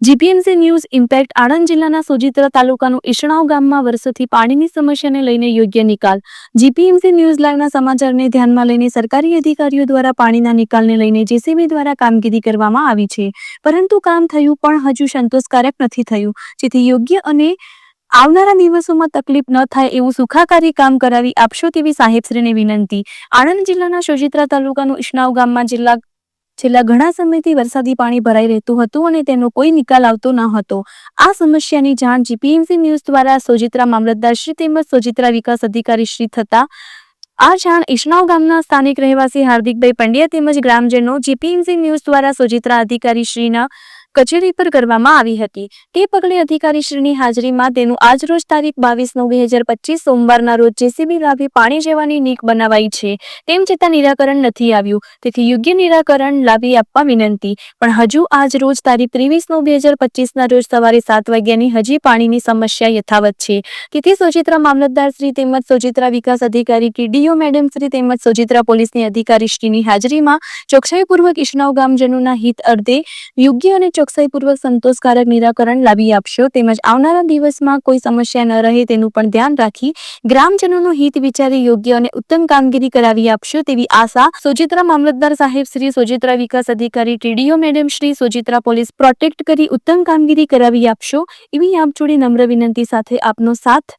GPMC news impact Anand જિલ્લાના સોજિત્રા તાલુકાનું ઈશણાવ ગામમાં વર્ષોથી પાણીની સમસ્યાને લઈને યોગ્ય નિકાલ. જીપીએમસી ન્યૂઝ લાઈવના સમાચારને ધ્યાનમાં લઈને સરકારી અધિકારીઓ દ્વારા પાણીના નિકાલને લઈને જેસીબી દ્વારા કામગીરી કરવામાં આવી છે. પરંતુ કામ થયું પણ હજુ સંતોષકારક નથી થયું. જેથી યોગ્ય અને આવનારા દિવસોમાં તકલીફ ન થાય એવું સુખાકારી કામ કરાવી આપશો તેવી સાહેબશ્રીને વિનંતી. આણંદ જિલ્લાના સોજિત્રા તાલુકાનું ઇશણાવ ગામમાં જિલ્લા છેલ્લા ઘણા સમયથી વરસાદી પાણી ભરાઈ રહેતું હતું અને તેનો કોઈ નિકાલ આવતો ન હતો. આ સમસ્યાની જાણ જીપીએમસી ન્યૂઝ દ્વારા સોજિત્રા મામલતદાર શ્રી તેમજ સોજિત્રા વિકાસ અધિકારી શ્રી થતા. આ જાણ ઈશનાવ ગામના સ્થાનિક રહેવાસી હાર્દિકભાઈ પંડ્યા તેમજ ગ્રામજનો જીપીએમસી ન્યૂઝ દ્વારા સોજિત્રા અધિકારી શ્રીના કચેરી પર કરવામાં આવી હતી. તે પગલે અધિકારીશ્રીની હાજરીમાં તેનું આજરોજ તારીખ બાવીસ નવ બે હજાર પચીસ સોમવારના રોજ જેસીબી લાવી પાણી જેવાની નીક બનાવાઈ છે. તેમ છતાં નિરાકરણ નથી આવ્યું. તેથી યોગ્ય નિરાકરણ લાવી આપવા વિનંતી. પણ હજુ આજ રોજ તારીખ ત્રેવીસ નવ બે હજાર પચીસના રોજ સવારે સાત વાગ્યાની હજી પાણીની સમસ્યા યથાવત છે. તેથી સોજિત્રા મામલતદાર શ્રી તેમજ સોજિત્રા વિકાસ અધિકારી ટીડીઓ મેડમ શ્રી તેમજ સોજિત્રા પોલીસની અધિકારી શ્રીની હાજરીમાં ચોકસાઈપૂર્વક ઈશનાવ ગામજનોના હિત અર્ધે યોગ્ય અને ચોકસાઈપૂર્વક સંતોષકારક નિરાકરણ લાવી આપશો. તેમજ આવનારા દિવસમાં કોઈ સમસ્યા ન રહે તેનું પણ ધ્યાન રાખી ગ્રામજનોનું હિત વિચારી યોગ્ય અને ઉત્તમ કામગીરી કરાવી આપશો તેવી આશા સોજિત્રા મામલતદાર સાહેબ શ્રી સોજિત્રા વિકાસ અધિકારી TDO madam Shri Sojitra police protect કરી ઉત્તમ કામગીરી કરાવી આપશો. એવી આપ જોડી નમ્ર વિનંતી સાથે આપનો સાથ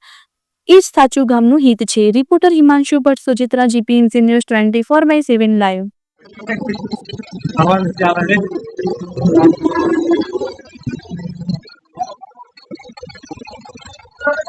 એ જ સાચું ગામનું હિત છે. Reporter Himanshu Bhatt, Sojitra GPMC news twenty four by seven live.